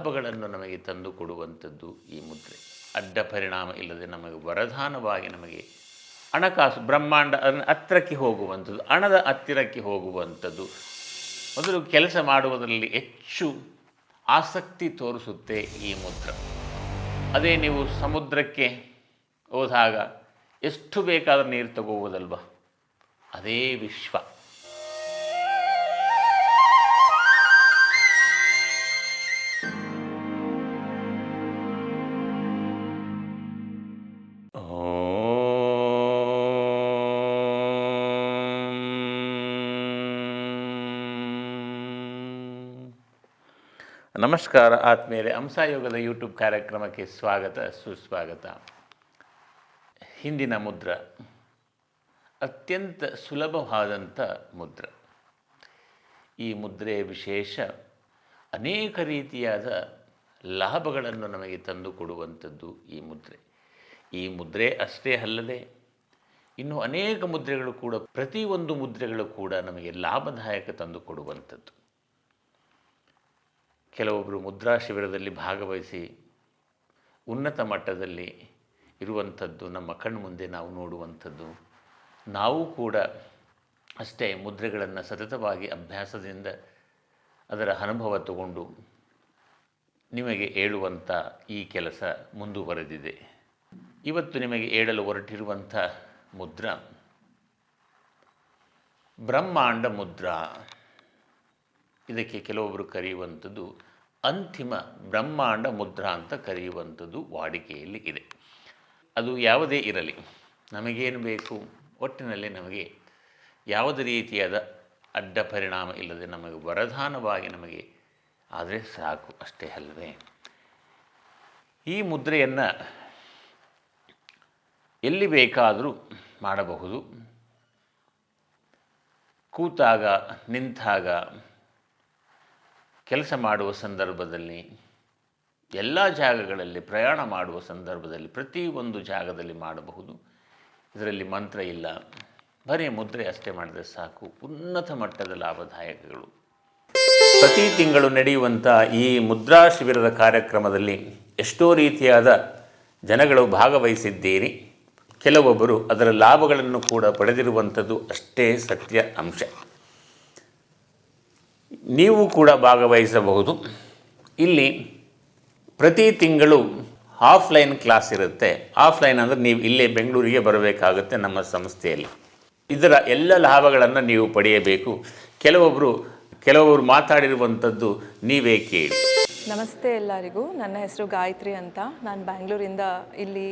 ಲಾಭಗಳನ್ನು ನಮಗೆ ತಂದು ಕೊಡುವಂಥದ್ದು ಈ ಮುದ್ರೆ. ಅಡ್ಡ ಪರಿಣಾಮ ಇಲ್ಲದೆ ನಮಗೆ ವರದಾನವಾಗಿ ನಮಗೆ ಹಣಕಾಸು, ಬ್ರಹ್ಮಾಂಡ ಹತ್ತಿರಕ್ಕೆ ಹೋಗುವಂಥದ್ದು, ಹಣದ ಹತ್ತಿರಕ್ಕೆ ಹೋಗುವಂಥದ್ದು. ಮೊದಲು ಕೆಲಸ ಮಾಡುವುದರಲ್ಲಿ ಹೆಚ್ಚು ಆಸಕ್ತಿ ತೋರಿಸುತ್ತೆ ಈ ಮುದ್ರ. ಅದೇ ನೀವು ಸಮುದ್ರಕ್ಕೆ ಹೋದಾಗ ಎಷ್ಟು ಬೇಕಾದರೂ ನೀರು ತಗೋಬೋದಲ್ವ? ಅದೇ ವಿಶ್ವ. ನಮಸ್ಕಾರ, ಆತ್ಮೀಯರೇ. ಹಂಸಾಯೋಗದ ಯೂಟ್ಯೂಬ್ ಕಾರ್ಯಕ್ರಮಕ್ಕೆ ಸ್ವಾಗತ, ಸುಸ್ವಾಗತ. ಹಿಂದಿನ ಮುದ್ರ, ಅತ್ಯಂತ ಸುಲಭವಾದಂಥ ಮುದ್ರ. ಈ ಮುದ್ರೆಯ ವಿಶೇಷ ಅನೇಕ ರೀತಿಯಾದ ಲಾಭಗಳನ್ನು ನಮಗೆ ತಂದು ಕೊಡುವಂಥದ್ದು ಈ ಮುದ್ರೆ. ಈ ಮುದ್ರೆ ಅಷ್ಟೇ ಅಲ್ಲದೆ, ಇನ್ನು ಅನೇಕ ಮುದ್ರೆಗಳು ಕೂಡ, ಪ್ರತಿಯೊಂದು ಮುದ್ರೆಗಳು ಕೂಡ ನಮಗೆ ಲಾಭದಾಯಕ ತಂದು ಕೊಡುವಂಥದ್ದು. ಕೆಲವೊಬ್ಬರು ಮುದ್ರಾ ಶಿಬಿರದಲ್ಲಿ ಭಾಗವಹಿಸಿ ಉನ್ನತ ಮಟ್ಟದಲ್ಲಿ ಇರುವಂಥದ್ದು, ನಮ್ಮ ಕಣ್ಮುಂದೆ ನಾವು ನೋಡುವಂಥದ್ದು, ನಾವು ಕೂಡ ಅಷ್ಟೇ ಮುದ್ರೆಗಳನ್ನು ಸತತವಾಗಿ ಅಭ್ಯಾಸದಿಂದ ಅದರ ಅನುಭವ ತಗೊಂಡು ನಿಮಗೆ ಹೇಳುವಂಥ ಈ ಕೆಲಸ ಮುಂದುವರೆದಿದೆ. ಇವತ್ತು ನಿಮಗೆ ಹೇಳಲು ಹೊರಟಿರುವಂಥ ಮುದ್ರಾ ಬ್ರಹ್ಮಾಂಡ ಮುದ್ರಾ. ಇದಕ್ಕೆ ಕೆಲವೊಬ್ಬರು ಕರೆಯುವಂಥದ್ದು ಅಂತಿಮ ಬ್ರಹ್ಮಾಂಡ ಮುದ್ರಾ ಅಂತ ಕರೆಯುವಂಥದ್ದು ವಾಡಿಕೆಯಲ್ಲಿ ಇದೆ. ಅದು ಯಾವುದೇ ಇರಲಿ, ನಮಗೇನು ಬೇಕು? ಒಟ್ಟಿನಲ್ಲಿ ನಮಗೆ ಯಾವುದೇ ರೀತಿಯಾದ ಅಡ್ಡ ಪರಿಣಾಮ ಇಲ್ಲದೆ ನಮಗೆ ವರದಾನವಾಗಿ ನಮಗೆ ಆದರೆ ಸಾಕು, ಅಷ್ಟೇ ಅಲ್ವೇ ಈ ಮುದ್ರೆಯನ್ನು ಎಲ್ಲಿ ಬೇಕಾದರೂ ಮಾಡಬಹುದು. ಕೂತಾಗ, ನಿಂತಾಗ ಕೆಲಸ ಮಾಡುವ ಸಂದರ್ಭದಲ್ಲಿ, ಎಲ್ಲ ಜಾಗಗಳಲ್ಲಿ ಪ್ರಯಾಣ ಮಾಡುವ ಸಂದರ್ಭದಲ್ಲಿ ಪ್ರತಿಯೊಂದು ಜಾಗದಲ್ಲಿ ಮಾಡಬಹುದು. ಇದರಲ್ಲಿ ಮಂತ್ರ ಇಲ್ಲ. ಬರೀ ಮುದ್ರೆ ಅಷ್ಟೇ ಮಾಡಿದರೆ ಸಾಕು. ಉನ್ನತ ಮಟ್ಟದ ಲಾಭದಾಯಕಗಳು. ಪ್ರತಿ ತಿಂಗಳು ನಡೆಯುವಂಥ ಈ ಮುದ್ರಾ ಶಿಬಿರದ ಕಾರ್ಯಕ್ರಮದಲ್ಲಿ ಎಷ್ಟೋ ರೀತಿಯಾದ ಜನಗಳು ಭಾಗವಹಿಸಿದ್ದೀರಿ. ಕೆಲವೊಬ್ಬರು ಅದರ ಲಾಭಗಳನ್ನು ಕೂಡ ಪಡೆದಿರುವಂಥದ್ದು ಅಷ್ಟೇ ಸತ್ಯ ಅಂಶ. ನೀವು ಕೂಡ ಭಾಗವಹಿಸಬಹುದು. ಇಲ್ಲಿ ಪ್ರತಿ ತಿಂಗಳು ಆಫ್ಲೈನ್ ಕ್ಲಾಸ್ ಇರುತ್ತೆ. ಆಫ್ಲೈನ್ ಅಂದರೆ ನೀವು ಇಲ್ಲೇ ಬೆಂಗಳೂರಿಗೆ ಬರಬೇಕಾಗುತ್ತೆ ನಮ್ಮ ಸಂಸ್ಥೆಯಲ್ಲಿ. ಇದರ ಎಲ್ಲ ಲಾಭಗಳನ್ನು ನೀವು ಪಡೆಯಬೇಕು. ಕೆಲವೊಬ್ಬರು ಕೆಲವೊಬ್ಬರು ಮಾತಾಡಿರುವಂಥದ್ದು ನೀವೇ ಕೇಳಿ. ನಮಸ್ತೆ ಎಲ್ಲರಿಗೂ. ನನ್ನ ಹೆಸರು ಗಾಯತ್ರಿ ಅಂತ. ನಾನು ಬ್ಯಾಂಗ್ಳೂರಿಂದ ಇಲ್ಲಿ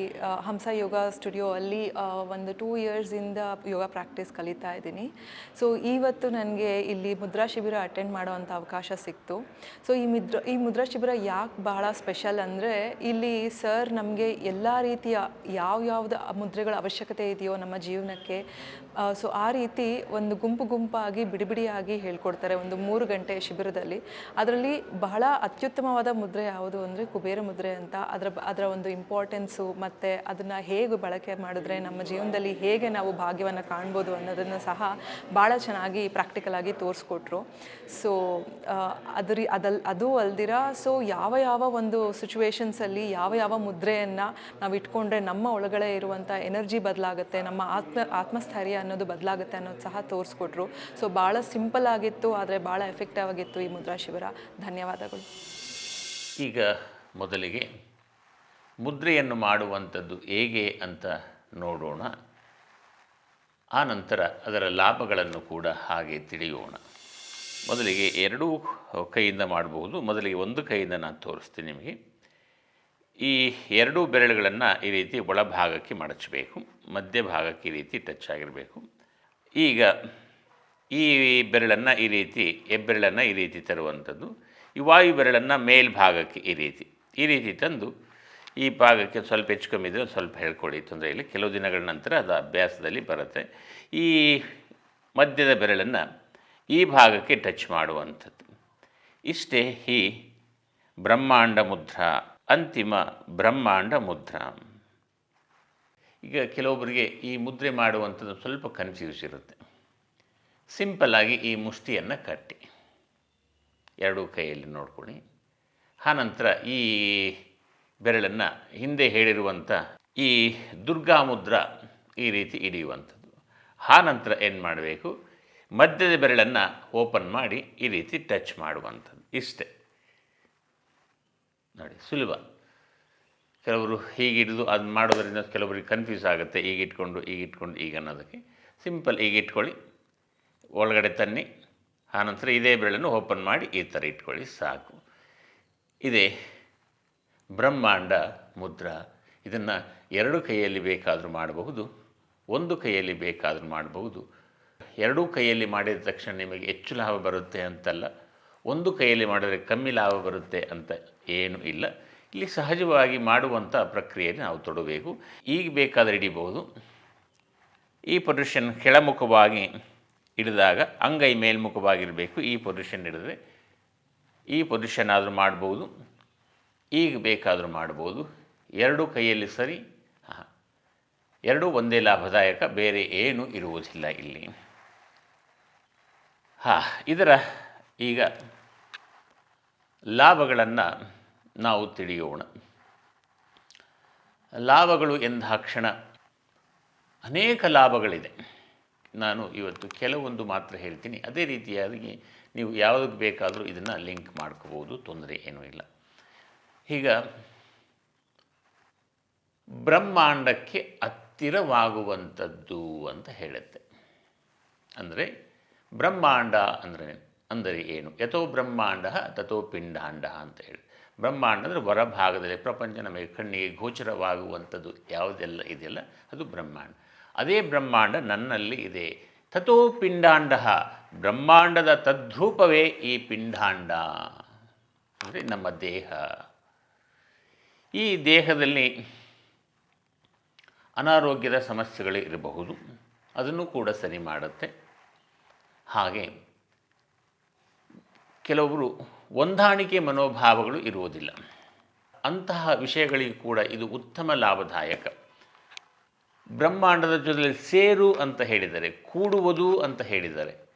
ಹಂಸ ಯೋಗ ಸ್ಟುಡಿಯೋ ಅಲ್ಲಿ ಒಂದು ಟೂ ಇಯರ್ಸಿಂದ ಯೋಗ ಪ್ರಾಕ್ಟೀಸ್ ಕಲಿತಾ ಇದ್ದೀನಿ. ಸೊ ಇವತ್ತು ನನಗೆ ಇಲ್ಲಿ ಮುದ್ರಾ ಶಿಬಿರ ಅಟೆಂಡ್ ಮಾಡೋವಂಥ ಅವಕಾಶ ಸಿಕ್ತು. ಸೊ ಈ ಮಿದ್ರ, ಈ ಮುದ್ರಾ ಶಿಬಿರ ಯಾಕೆ ಬಹಳ ಸ್ಪೆಷಲ್ ಅಂದರೆ, ಇಲ್ಲಿ ಸರ್ ನಮಗೆ ಎಲ್ಲ ರೀತಿಯ ಯಾವ ಯಾವ್ದು ಮುದ್ರೆಗಳ ಅವಶ್ಯಕತೆ ಇದೆಯೋ ನಮ್ಮ ಜೀವನಕ್ಕೆ ಸೊ ಆ ರೀತಿ ಒಂದು ಗುಂಪು ಗುಂಪಾಗಿ ಬಿಡಿಬಿಡಿಯಾಗಿ ಹೇಳ್ಕೊಡ್ತಾರೆ ಒಂದು ಮೂರು ಗಂಟೆ ಶಿಬಿರದಲ್ಲಿ. ಅದರಲ್ಲಿ ಬಹಳ ಅತ್ಯುತ್ತಮವಾದ ಮುದ್ರೆ ಯಾವುದು ಅಂದರೆ ಕುಬೇರ ಮುದ್ರೆ ಅಂತ. ಅದರ ಅದರ ಒಂದು ಇಂಪಾರ್ಟೆನ್ಸು ಮತ್ತು ಅದನ್ನು ಹೇಗೆ ಬಳಕೆ ಮಾಡಿದ್ರೆ ನಮ್ಮ ಜೀವನದಲ್ಲಿ ಹೇಗೆ ನಾವು ಭಾಗ್ಯವನ್ನು ಕಾಣ್ಬೋದು ಅನ್ನೋದನ್ನು ಸಹ ಭಾಳ ಚೆನ್ನಾಗಿ ಪ್ರಾಕ್ಟಿಕಲ್ ಆಗಿ ತೋರಿಸ್ಕೊಟ್ರು. ಸೊ ಅದ್ರ ಅದಲ್, ಅದು ಅಲ್ದಿರ ಸೊ ಯಾವ ಯಾವ ಒಂದು ಸಿಚುವೇಶನ್ಸಲ್ಲಿ ಯಾವ ಯಾವ ಮುದ್ರೆಯನ್ನು ನಾವು ಇಟ್ಕೊಂಡ್ರೆ ನಮ್ಮ ಒಳಗಡೆ ಇರುವಂಥ ಎನರ್ಜಿ ಬದಲಾಗುತ್ತೆ, ನಮ್ಮ ಆತ್ಮ, ಆತ್ಮಸ್ಥೈರ್ಯ ಅನ್ನೋದು ಬದಲಾಗುತ್ತೆ ಅನ್ನೋದು ಸಹ ತೋರಿಸ್ಕೊಟ್ರು. ಸೊ ಭಾಳ ಸಿಂಪಲ್ ಆಗಿತ್ತು, ಆದರೆ ಭಾಳ ಎಫೆಕ್ಟಿವ್ ಆಗಿತ್ತು ಈ ಮುದ್ರಾ ಶಿಬಿರ ಧನ್ಯವಾದಗಳು. ಈಗ ಮೊದಲಿಗೆ ಮುದ್ರೆಯನ್ನು ಮಾಡುವಂಥದ್ದು ಹೇಗೆ ಅಂತ ನೋಡೋಣ. ಆ ನಂತರ ಅದರ ಲಾಭಗಳನ್ನು ಕೂಡ ಹಾಗೆ ತಿಳಿಯೋಣ. ಮೊದಲಿಗೆ ಎರಡೂ ಕೈಯಿಂದ ಮಾಡಬಹುದು. ಮೊದಲಿಗೆ ಒಂದು ಕೈಯಿಂದ ನಾನು ತೋರಿಸ್ತೀನಿ ನಿಮಗೆ. ಈ ಎರಡೂ ಬೆರಳುಗಳನ್ನು ಈ ರೀತಿ ಒಳಭಾಗಕ್ಕೆ ಮಡಚಬೇಕು. ಮಧ್ಯಭಾಗಕ್ಕೆ ಈ ರೀತಿ ಟಚ್ ಆಗಿರಬೇಕು. ಈಗ ಈ ಬೆರಳನ್ನು ಈ ರೀತಿ ಹೆಬ್ಬೆರಳನ್ನು ಈ ರೀತಿ ತರುವಂಥದ್ದು. ಈ ವಾಯು ಬೆರಳನ್ನು ಮೇಲ್ಭಾಗಕ್ಕೆ ಈ ರೀತಿ ಈ ರೀತಿ ತಂದು ಈ ಭಾಗಕ್ಕೆ ಸ್ವಲ್ಪ ಹೆಚ್ಚು ಕಮ್ಮಿ ಇದ್ದರೆ ಸ್ವಲ್ಪ ಹೇಳ್ಕೊಳ್ಳಿ ತೊಂದರೆ ಇಲ್ಲ. ಕೆಲವು ದಿನಗಳ ನಂತರ ಅದು ಅಭ್ಯಾಸದಲ್ಲಿ ಬರುತ್ತೆ. ಈ ಮಧ್ಯದ ಬೆರಳನ್ನು ಈ ಭಾಗಕ್ಕೆ ಟಚ್ ಮಾಡುವಂಥದ್ದು. ಇಷ್ಟೇ ಈ ಬ್ರಹ್ಮಾಂಡ ಮುದ್ರಾ, ಅಂತಿಮ ಬ್ರಹ್ಮಾಂಡ ಮುದ್ರಾ. ಈಗ ಕೆಲವೊಬ್ಬರಿಗೆ ಈ ಮುದ್ರೆ ಮಾಡುವಂಥದ್ದು ಸ್ವಲ್ಪ ಕನ್ಫ್ಯೂಸ್ ಇರುತ್ತೆ. ಸಿಂಪಲ್ಲಾಗಿ ಈ ಮುಷ್ಟಿಯನ್ನು ಕಟ್ಟಿ. ಎರಡೂ ಕೈಯಲ್ಲಿ ನೋಡ್ಕೊಳ್ಳಿ. ಆನಂತರ ಈ ಬೆರಳನ್ನು ಹಿಂದೆ ಹೇಳಿರುವಂಥ ಈ ದುರ್ಗಾ ಮುದ್ರ ಈ ರೀತಿ ಹಿಡಿಯುವಂಥದ್ದು. ಆನಂತರ ಏನು ಮಾಡಬೇಕು? ಮಧ್ಯದ ಬೆರಳನ್ನು ಓಪನ್ ಮಾಡಿ ಈ ರೀತಿ ಟಚ್ ಮಾಡುವಂಥದ್ದು. ಇಷ್ಟೇ. ನೋಡಿ, ಸುಲಭ. ಕೆಲವರು ಹೀಗೆ ಹಿಡಿದು ಅದು ಮಾಡೋದರಿಂದ ಕೆಲವರಿಗೆ ಕನ್ಫ್ಯೂಸ್ ಆಗುತ್ತೆ. ಈಗ ಇಟ್ಕೊಂಡು ಈಗ ಅನ್ನೋದಕ್ಕೆ ಸಿಂಪಲ್ ಈಗ ಇಟ್ಕೊಳ್ಳಿ ಒಳಗಡೆ ತನ್ನಿ. ಆನಂತರ ಇದೇ ಬೆರಳನ್ನು ಓಪನ್ ಮಾಡಿ ಈ ಥರ ಇಟ್ಕೊಳ್ಳಿ, ಸಾಕು. ಇದೇ ಬ್ರಹ್ಮಾಂಡ ಮುದ್ರಾ. ಇದನ್ನು ಎರಡು ಕೈಯಲ್ಲಿ ಬೇಕಾದರೂ ಮಾಡಬಹುದು, ಒಂದು ಕೈಯಲ್ಲಿ ಬೇಕಾದರೂ ಮಾಡಬಹುದು. ಎರಡೂ ಕೈಯಲ್ಲಿ ಮಾಡಿದ ತಕ್ಷಣ ನಿಮಗೆ ಹೆಚ್ಚು ಲಾಭ ಬರುತ್ತೆ ಅಂತಲ್ಲ, ಒಂದು ಕೈಯಲ್ಲಿ ಮಾಡಿದರೆ ಕಮ್ಮಿ ಲಾಭ ಬರುತ್ತೆ ಅಂತ ಏನೂ ಇಲ್ಲ. ಇಲ್ಲಿ ಸಹಜವಾಗಿ ಮಾಡುವಂಥ ಪ್ರಕ್ರಿಯೆಯನ್ನು ನಾವು ತೊಡಬೇಕು. ಈಗ ಬೇಕಾದರೆ ಹಿಡಿಬಹುದು ಈ ಪೊಸಿಷನ್ ಕೆಳಮುಖವಾಗಿ ಹಿಡಿದಾಗ ಅಂಗೈ ಮೇಲ್ಮುಖವಾಗಿರಬೇಕು, ಈ ಪೊಸಿಷನ್ ಹಿಡಿದ್ರೆ. ಈ ಪೊಸಿಷನ್ ಆದರೂ ಮಾಡ್ಬೋದು, ಈಗ ಬೇಕಾದರೂ ಮಾಡ್ಬೋದು. ಎರಡೂ ಕೈಯಲ್ಲಿ ಸರಿ ಹಾಂ ಎರಡೂ ಒಂದೇ ಲಾಭದಾಯಕ, ಬೇರೆ ಏನೂ ಇರುವುದಿಲ್ಲ ಇಲ್ಲಿ. ಹಾಂ, ಇದರ ಈಗ ಲಾಭಗಳನ್ನು ನಾವು ತಿಳಿಯೋಣ. ಲಾಭಗಳು ಎಂದಾಕ್ಷಣ ಅನೇಕ ಲಾಭಗಳಿದೆ. ನಾನು ಇವತ್ತು ಕೆಲವೊಂದು ಮಾತ್ರ ಹೇಳ್ತೀನಿ. ಅದೇ ರೀತಿಯಾಗಿ ನೀವು ಯಾವುದಕ್ಕೆ ಬೇಕಾದರೂ ಇದನ್ನು ಲಿಂಕ್ ಮಾಡ್ಕೋಬೋದು ತೊಂದರೆ ಏನೂ ಇಲ್ಲ. ಈಗ ಬ್ರಹ್ಮಾಂಡಕ್ಕೆ ಹತ್ತಿರವಾಗುವಂಥದ್ದು ಅಂತ ಹೇಳುತ್ತೆ. ಅಂದರೆ ಬ್ರಹ್ಮಾಂಡ ಅಂದರೆ ಅಂದರೆ ಏನು? ಯಥೋ ಬ್ರಹ್ಮಾಂಡ ತಥೋ ಪಿಂಡಾಂಡ ಅಂತ ಹೇಳಿ. ಬ್ರಹ್ಮಾಂಡ ಅಂದರೆ ಹೊರಭಾಗದಲ್ಲಿ ಪ್ರಪಂಚ ನಮಗೆ ಕಣ್ಣಿಗೆ ಗೋಚರವಾಗುವಂಥದ್ದು ಯಾವುದೆಲ್ಲ ಇದೆಯಲ್ಲ? ಅದು ಬ್ರಹ್ಮಾಂಡ. ಅದೇ ಬ್ರಹ್ಮಾಂಡ ನನ್ನಲ್ಲಿ ಇದೆ. ತಥೋ ಪಿಂಡಾಂಡ. ಬ್ರಹ್ಮಾಂಡದ ತದ್ರೂಪವೇ ಈ ಪಿಂಡಾಂಡ. ಅಂದರೆ ನಮ್ಮ ದೇಹ. ಈ ದೇಹದಲ್ಲಿ ಅನಾರೋಗ್ಯದ ಸಮಸ್ಯೆಗಳು ಇರಬಹುದು. ಅದನ್ನು ಕೂಡ ಸರಿ ಮಾಡುತ್ತೆ. ಹಾಗೆ ಕೆಲವರು ಹೊಂದಾಣಿಕೆ ಮನೋಭಾವಗಳು ಇರುವುದಿಲ್ಲ. ಅಂತಹ ವಿಷಯಗಳಿಗೆ ಕೂಡ ಇದು ಉತ್ತಮ ಲಾಭದಾಯಕ. ಬ್ರಹ್ಮಾಂಡದ ಜೊತೆಯಲ್ಲಿ ಸೇರು ಅಂತ ಹೇಳಿದರೆ, ಕೂಡುವುದು ಅಂತ ಹೇಳಿದರೆ,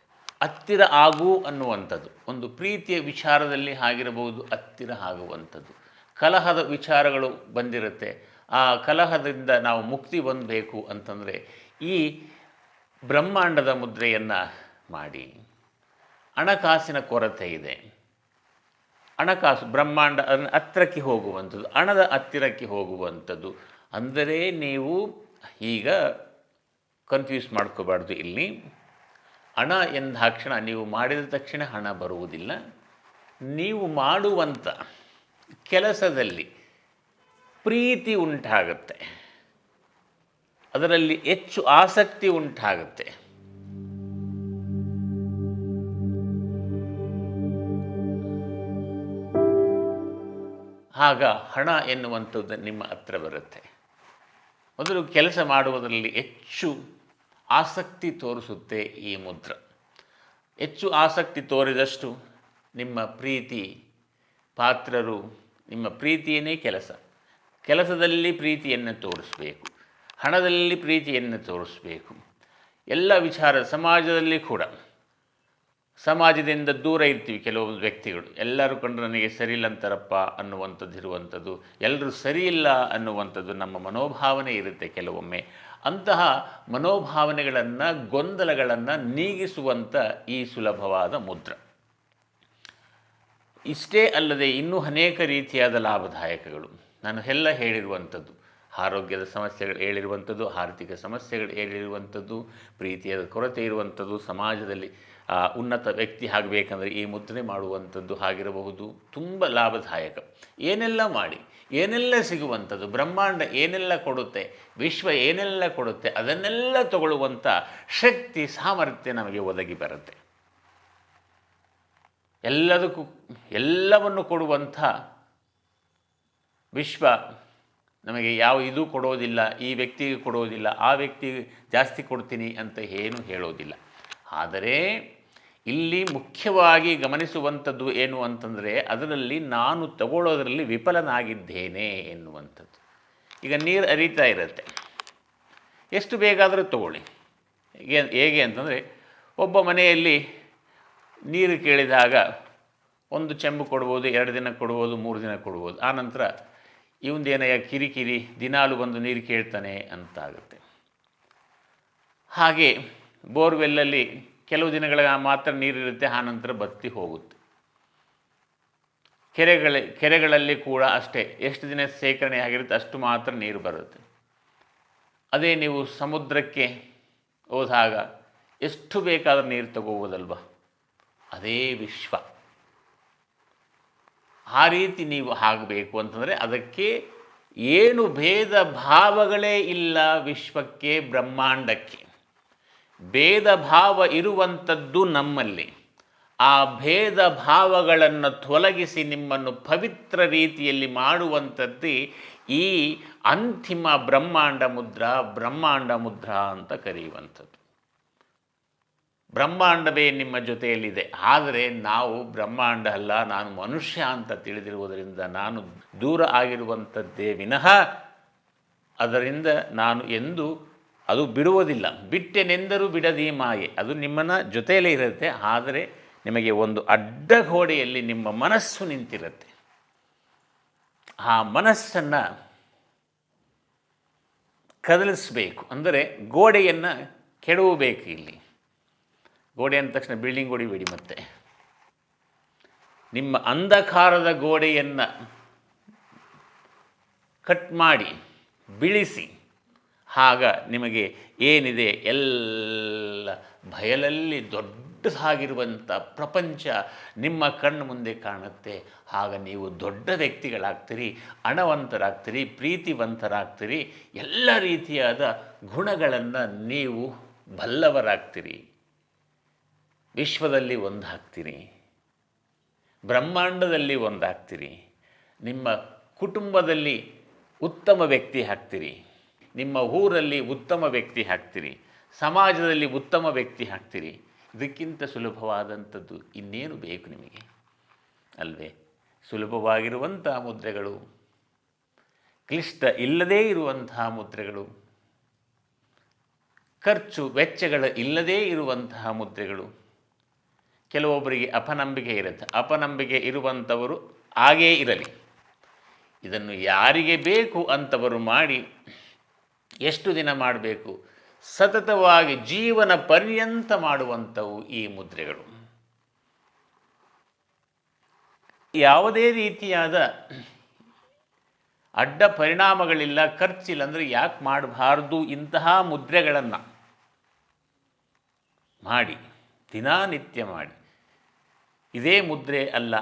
ಹತ್ತಿರ ಆಗು ಅನ್ನುವಂಥದ್ದು, ಒಂದು ಪ್ರೀತಿಯ ವಿಚಾರದಲ್ಲಿ ಆಗಿರಬಹುದು, ಹತ್ತಿರ ಆಗುವಂಥದ್ದು. ಕಲಹದ ವಿಚಾರಗಳು ಬಂದಿರುತ್ತೆ. ಆ ಕಲಹದಿಂದ ನಾವು ಮುಕ್ತಿ ಹೊಂದಬೇಕು ಅಂತಂದರೆ, ಈ ಬ್ರಹ್ಮಾಂಡದ ಮುದ್ರೆಯನ್ನು ಮಾಡಿ. ಹಣಕಾಸಿನ ಕೊರತೆ ಇದೆ. ಹಣಕಾಸು, ಬ್ರಹ್ಮಾಂಡ ಹತ್ತಿರಕ್ಕೆ ಹೋಗುವಂಥದ್ದು, ಹಣದ ಹತ್ತಿರಕ್ಕೆ ಹೋಗುವಂಥದ್ದು. ಅಂದರೆ ನೀವು ಈಗ ಕನ್ಫ್ಯೂಸ್ ಮಾಡ್ಕೋಬಾರ್ದು ಇಲ್ಲಿ. ಹಣ ಎಂದಾಕ್ಷಣ ನೀವು ಮಾಡಿದ ತಕ್ಷಣ ಹಣ ಬರುವುದಿಲ್ಲ. ನೀವು ಮಾಡುವಂಥ ಕೆಲಸದಲ್ಲಿ ಪ್ರೀತಿ ಉಂಟಾಗುತ್ತೆ. ಅದರಲ್ಲಿ ಹೆಚ್ಚು ಆಸಕ್ತಿ ಉಂಟಾಗುತ್ತೆ. ಆಗ ಹಣ ಎನ್ನುವಂಥದ್ದು ನಿಮ್ಮ ಹತ್ರ ಬರುತ್ತೆ. ಮೊದಲು ಕೆಲಸ ಮಾಡುವುದರಲ್ಲಿ ಹೆಚ್ಚು ಆಸಕ್ತಿ ತೋರಿಸುತ್ತೆ ಈ ಮುದ್ರ. ಹೆಚ್ಚು ಆಸಕ್ತಿ ತೋರಿದಷ್ಟು ನಿಮ್ಮ ಪ್ರೀತಿ ಪಾತ್ರರು, ನಿಮ್ಮ ಪ್ರೀತಿಯೇ ಕೆಲಸ. ಕೆಲಸದಲ್ಲಿ ಪ್ರೀತಿಯನ್ನು ತೋರಿಸಬೇಕು, ಹಣದಲ್ಲಿ ಪ್ರೀತಿಯನ್ನು ತೋರಿಸಬೇಕು. ಎಲ್ಲ ವಿಚಾರ ಸಮಾಜದಲ್ಲಿ ಕೂಡ. ಸಮಾಜದಿಂದ ದೂರ ಇರ್ತೀವಿ ಕೆಲವೊಂದು ವ್ಯಕ್ತಿಗಳು. ಎಲ್ಲರೂ ಕಂಡು ನನಗೆ ಸರಿಯಿಲ್ಲ ಅಂತಾರಪ್ಪ ಅನ್ನುವಂಥದ್ದು ಇರುವಂಥದ್ದು, ಎಲ್ಲರೂ ಸರಿಯಿಲ್ಲ ಅನ್ನುವಂಥದ್ದು ನಮ್ಮ ಮನೋಭಾವನೆ ಇರುತ್ತೆ ಕೆಲವೊಮ್ಮೆ. ಅಂತಹ ಮನೋಭಾವನೆಗಳನ್ನು, ಗೊಂದಲಗಳನ್ನು ನೀಗಿಸುವಂಥ ಈ ಸುಲಭವಾದ ಮುದ್ರ. ಇಷ್ಟೇ ಅಲ್ಲದೆ ಇನ್ನೂ ಅನೇಕ ರೀತಿಯಾದ ಲಾಭದಾಯಕಗಳು. ನಾನು ಎಲ್ಲ ಹೇಳಿರುವಂಥದ್ದು. ಆರೋಗ್ಯದ ಸಮಸ್ಯೆಗಳು ಹೇಳಿರುವಂಥದ್ದು, ಆರ್ಥಿಕ ಸಮಸ್ಯೆಗಳು ಹೇಳಿರುವಂಥದ್ದು, ಪ್ರೀತಿಯ ಕೊರತೆ ಇರುವಂಥದ್ದು, ಸಮಾಜದಲ್ಲಿ ಉನ್ನತ ವ್ಯಕ್ತಿ ಆಗಬೇಕಂದ್ರೆ ಈ ಮುದ್ರೆ ಮಾಡುವಂಥದ್ದು ಆಗಿರಬಹುದು ತುಂಬ ಲಾಭದಾಯಕ. ಏನೆಲ್ಲ ಮಾಡಿ, ಏನೆಲ್ಲ ಸಿಗುವಂಥದ್ದು, ಬ್ರಹ್ಮಾಂಡ ಏನೆಲ್ಲ ಕೊಡುತ್ತೆ, ವಿಶ್ವ ಏನೆಲ್ಲ ಕೊಡುತ್ತೆ, ಅದನ್ನೆಲ್ಲ ತಗೊಳ್ಳುವಂಥ ಶಕ್ತಿ, ಸಾಮರ್ಥ್ಯ ನಮಗೆ ಒದಗಿ ಬರುತ್ತೆ. ಎಲ್ಲದಕ್ಕೂ, ಎಲ್ಲವನ್ನು ಕೊಡುವಂಥ ವಿಶ್ವ ನಮಗೆ ಯಾವ ಇದು ಕೊಡೋದಿಲ್ಲ, ಈ ವ್ಯಕ್ತಿಗೆ ಕೊಡೋದಿಲ್ಲ, ಆ ವ್ಯಕ್ತಿಗೆ ಜಾಸ್ತಿ ಕೊಡ್ತೀನಿ ಅಂತ ಏನು ಹೇಳೋದಿಲ್ಲ. ಆದರೆ ಇಲ್ಲಿ ಮುಖ್ಯವಾಗಿ ಗಮನಿಸುವಂಥದ್ದು ಏನು ಅಂತಂದರೆ ಅದರಲ್ಲಿ ನಾನು ತಗೊಳ್ಳೋದರಲ್ಲಿ ವಿಫಲನಾಗಿದ್ದೇನೆ ಎನ್ನುವಂಥದ್ದು. ಈಗ ನೀರು ಅರಿತಾ ಇರುತ್ತೆ. ಎಷ್ಟು ಬೇಕಾದರೂ ತಗೊಳ್ಳಿ. ಹೇಗೆ ಅಂತಂದರೆ ಒಬ್ಬ ಮನೆಯಲ್ಲಿ ನೀರು ಕೇಳಿದಾಗ ಒಂದು ಚೆಂಬು ಕೊಡ್ಬೋದು, ಎರಡು ದಿನ ಕೊಡ್ಬೋದು, ಮೂರು ದಿನ ಕೊಡ್ಬೋದು. ಆನಂತರ ಇವಂದೇನಯ್ಯ ಕಿರಿಕಿರಿ ದಿನಾಲು ಬಂದು ನೀರು ಕೇಳ್ತಾನೆ ಅಂತಾಗುತ್ತೆ. ಹಾಗೆ ಬೋರ್ವೆಲ್ಲಲ್ಲಿ ಕೆಲವು ದಿನಗಳ ಮಾತ್ರ ನೀರಿರುತ್ತೆ ಆನಂತರ ಬತ್ತಿ ಹೋಗುತ್ತೆ. ಕೆರೆಗಳ, ಕೆರೆಗಳಲ್ಲಿ ಕೂಡ ಅಷ್ಟೇ, ಎಷ್ಟು ದಿನ ಶೇಖರಣೆ ಆಗಿರುತ್ತೆ, ಅಷ್ಟು ಮಾತ್ರ ನೀರು ಬರುತ್ತೆ. ಅದೇ ನೀವು ಸಮುದ್ರಕ್ಕೆ ಹೋದಾಗ ಎಷ್ಟು ಬೇಕಾದರೂ ನೀರು ತಗೋಬೋದಲ್ವ? ಅದೇ ವಿಶ್ವ. ಆ ರೀತಿ ನೀವು ಆಗಬೇಕು ಅಂತಂದರೆ ಅದಕ್ಕೆ ಏನು ಭೇದ ಭಾವಗಳೇ ಇಲ್ಲ ವಿಶ್ವಕ್ಕೆ, ಬ್ರಹ್ಮಾಂಡಕ್ಕೆ. ಭೇದ ಭಾವ ಇರುವಂಥದ್ದು ನಮ್ಮಲ್ಲಿ. ಆ ಭೇದ ಭಾವಗಳನ್ನು ತೊಲಗಿಸಿ ನಿಮ್ಮನ್ನು ಪವಿತ್ರ ರೀತಿಯಲ್ಲಿ ಮಾಡುವಂಥದ್ದೇ ಈ ಅಂತಿಮ ಬ್ರಹ್ಮಾಂಡ ಮುದ್ರ, ಬ್ರಹ್ಮಾಂಡ ಮುದ್ರಾ ಅಂತ ಕರೆಯುವಂಥದ್ದು. ಬ್ರಹ್ಮಾಂಡವೇ ನಿಮ್ಮ ಜೊತೆಯಲ್ಲಿದೆ. ಆದರೆ ನಾವು ಬ್ರಹ್ಮಾಂಡ ಅಲ್ಲ, ನಾನು ಮನುಷ್ಯ ಅಂತ ತಿಳಿದಿರುವುದರಿಂದ ನಾನು ದೂರ ಆಗಿರುವಂಥದ್ದೇ ವಿನಃ. ಅದರಿಂದ ನಾನು ಎಂದು ಅದು ಬಿಡುವುದಿಲ್ಲ. ಬಿಟ್ಟೆನೆಂದರೂ ಬಿಡದಿ ಮಾಯೆ. ಅದು ನಿಮ್ಮನ ಜೊತೆಯಲ್ಲೇ ಇರುತ್ತೆ, ಆದರೆ ನಿಮಗೆ ಒಂದು ಅಡ್ಡ ಗೋಡೆಯಲ್ಲಿ ನಿಮ್ಮ ಮನಸ್ಸು ನಿಂತಿರುತ್ತೆ. ಆ ಮನಸ್ಸನ್ನು ಕದಲಿಸಬೇಕು. ಅಂದರೆ ಗೋಡೆಯನ್ನು ಕೆಡವಬೇಕು ಇಲ್ಲಿ. ಗೋಡೆ ಅಂದ ತಕ್ಷಣ ಬಿಲ್ಡಿಂಗ್ ಹೊಡಿಬೇಡಿ ಮತ್ತೆ. ನಿಮ್ಮ ಅಂಧಕಾರದ ಗೋಡೆಯನ್ನು ಕಟ್ ಮಾಡಿ, ಬಿಳಿಸಿ. ಆಗ ನಿಮಗೆ ಏನಿದೆ ಎಲ್ಲ ಬಯಲಲ್ಲಿ ದೊಡ್ಡದಾಗಿರುವಂಥ ಪ್ರಪಂಚ ನಿಮ್ಮ ಕಣ್ಣು ಮುಂದೆ ಕಾಣುತ್ತೆ. ಆಗ ನೀವು ದೊಡ್ಡ ವ್ಯಕ್ತಿಗಳಾಗ್ತೀರಿ ಹಣವಂತರಾಗ್ತೀರಿ ಪ್ರೀತಿವಂತರಾಗ್ತೀರಿ, ಎಲ್ಲ ರೀತಿಯಾದ ಗುಣಗಳನ್ನು ನೀವು ಬಲ್ಲವರಾಗ್ತೀರಿ. ವಿಶ್ವದಲ್ಲಿ ಒಂದಾಗ್ತೀರಿ, ಬ್ರಹ್ಮಾಂಡದಲ್ಲಿ ಒಂದಾಗ್ತೀರಿ, ನಿಮ್ಮ ಕುಟುಂಬದಲ್ಲಿ ಉತ್ತಮ ವ್ಯಕ್ತಿ ಆಗ್ತೀರಿ. ನಿಮ್ಮ ಊರಲ್ಲಿ ಉತ್ತಮ ವ್ಯಕ್ತಿ ಹಾಕ್ತೀರಿ, ಸಮಾಜದಲ್ಲಿ ಉತ್ತಮ ವ್ಯಕ್ತಿ ಹಾಕ್ತೀರಿ, ಇದಕ್ಕಿಂತ ಸುಲಭವಾದಂಥದ್ದು ಇನ್ನೇನು ಬೇಕು ನಿಮಗೆ? ಅಲ್ವೇ? ಸುಲಭವಾಗಿರುವಂಥ ಮುದ್ರೆಗಳು, ಕ್ಲಿಷ್ಟ ಇಲ್ಲದೇ ಇರುವಂತಹ ಮುದ್ರೆಗಳು, ಖರ್ಚು ವೆಚ್ಚಗಳ ಇಲ್ಲದೇ ಇರುವಂತಹ ಮುದ್ರೆಗಳು. ಕೆಲವೊಬ್ಬರಿಗೆ ಅಪನಂಬಿಕೆ ಇರುತ್ತೆ. ಅಪನಂಬಿಕೆ ಇರುವಂಥವರು ಹಾಗೇ ಇರಲಿ. ಇದನ್ನು ಯಾರಿಗೆ ಬೇಕು ಅಂತವರು ಮಾಡಿ ಎಷ್ಟು ದಿನ ಮಾಡಬೇಕು? ಸತತವಾಗಿ ಜೀವನ ಪರ್ಯಂತ ಮಾಡುವಂಥವು ಈ ಮುದ್ರೆಗಳು. ಯಾವುದೇ ರೀತಿಯಾದ ಅಡ್ಡ ಪರಿಣಾಮಗಳಿಲ್ಲ, ಖರ್ಚಿಲ್ಲ ಅಂದರೆ ಯಾಕೆ ಮಾಡಬಾರ್ದು? ಇಂತಹ ಮುದ್ರೆಗಳನ್ನು ಮಾಡಿ, ದಿನಾನಿತ್ಯ ಮಾಡಿ. ಇದೇ ಮುದ್ರೆ ಅಲ್ಲ,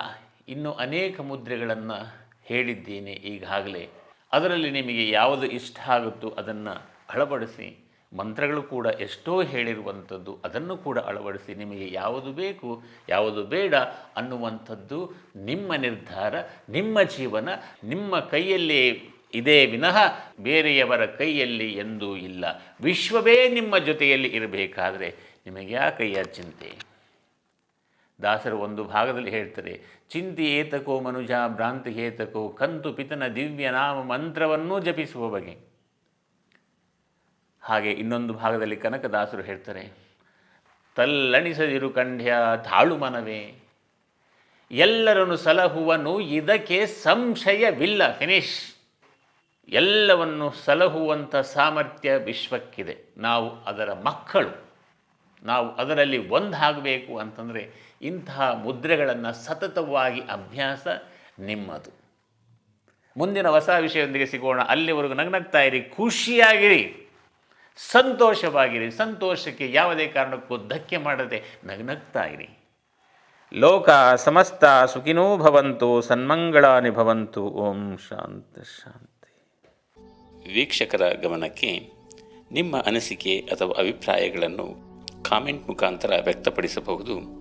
ಇನ್ನು ಅನೇಕ ಮುದ್ರೆಗಳನ್ನು ಹೇಳಿದ್ದೇನೆ ಈಗಾಗಲೇ. ಅದರಲ್ಲಿ ನಿಮಗೆ ಯಾವುದು ಇಷ್ಟ ಆಗುತ್ತೋ ಅದನ್ನು ಅಳವಡಿಸಿ, ಮಂತ್ರಗಳು ಕೂಡ ಎಷ್ಟೋ ಹೇಳಿರುವಂಥದ್ದು ಅದನ್ನು ಕೂಡ ಅಳವಡಿಸಿ ನಿಮಗೆ ಯಾವುದು ಬೇಕು, ಯಾವುದು ಬೇಡ ಅನ್ನುವಂಥದ್ದು ನಿಮ್ಮ ನಿರ್ಧಾರ, ನಿಮ್ಮ ಜೀವನ, ನಿಮ್ಮ ಕೈಯಲ್ಲಿ ಇದೇ ವಿನಃ ಬೇರೆಯವರ ಕೈಯಲ್ಲಿ ಎಂದೂ ಇಲ್ಲ. ವಿಶ್ವವೇ ನಿಮ್ಮ ಜೊತೆಯಲ್ಲಿ ಇರಬೇಕಾದರೆ ನಿಮಗೆ ಕೈಯ ಚಿಂತೆ. ದಾಸರು ಒಂದು ಭಾಗದಲ್ಲಿ ಹೇಳ್ತಾರೆ, ಚಿಂತಿ ಏತಕೋ ಮನುಜ, ಭ್ರಾಂತಿ ಏತಕೋ, ಕಂತು ಪಿತನ ದಿವ್ಯ ನಾಮ ಮಂತ್ರವನ್ನೂ ಜಪಿಸುವ ಬಗೆ. ಹಾಗೆ ಇನ್ನೊಂದು ಭಾಗದಲ್ಲಿ ಕನಕದಾಸರು ಹೇಳ್ತಾರೆ, ತಲ್ಲಣಿಸದಿರು ಕಂಡ್ಯ ತಾಳು ಮನವೇ, ಎಲ್ಲರನ್ನು ಸಲಹುವನು ಇದಕ್ಕೆ ಸಂಶಯವಿಲ್ಲ, ಫಿನಿಶ್. ಎಲ್ಲವನ್ನು ಸಲಹುವಂಥ ಸಾಮರ್ಥ್ಯ ವಿಶ್ವಕ್ಕಿದೆ, ನಾವು ಅದರ ಮಕ್ಕಳು, ನಾವು ಅದರಲ್ಲಿ ಒಂದಾಗಬೇಕು ಅಂತಂದರೆ ಇಂತಹ ಮುದ್ರೆಗಳನ್ನು ಸತತವಾಗಿ ಅಭ್ಯಾಸ ನಿಮ್ಮದು. ಮುಂದಿನ ಹೊಸ ವಿಷಯದೊಂದಿಗೆ ಸಿಗೋಣ. ಅಲ್ಲಿವರೆಗೂ ನಗ್ನಗ್ತಾ ಇರಿ, ಖುಷಿಯಾಗಿರಿ, ಸಂತೋಷವಾಗಿರಿ. ಸಂತೋಷಕ್ಕೆ ಯಾವುದೇ ಕಾರಣಕ್ಕೂ ಧಕ್ಕೆ ಮಾಡದೆ ನಗ್ನಗ್ತಾ ಇರಿ. ಲೋಕ ಸಮಸ್ತ ಸುಖಿನೋ ಭವಂತು, ಸನ್ಮಂಗಳಾನಿ ಭವಂತು. ಓಂ ಶಾಂತ, ಶಾಂತಿ. ವೀಕ್ಷಕರ ಗಮನಕ್ಕೆ ನಿಮ್ಮ ಅನಿಸಿಕೆ ಅಥವಾ ಅಭಿಪ್ರಾಯಗಳನ್ನು ಕಾಮೆಂಟ್ ಮುಖಾಂತರ ವ್ಯಕ್ತಪಡಿಸಬಹುದು.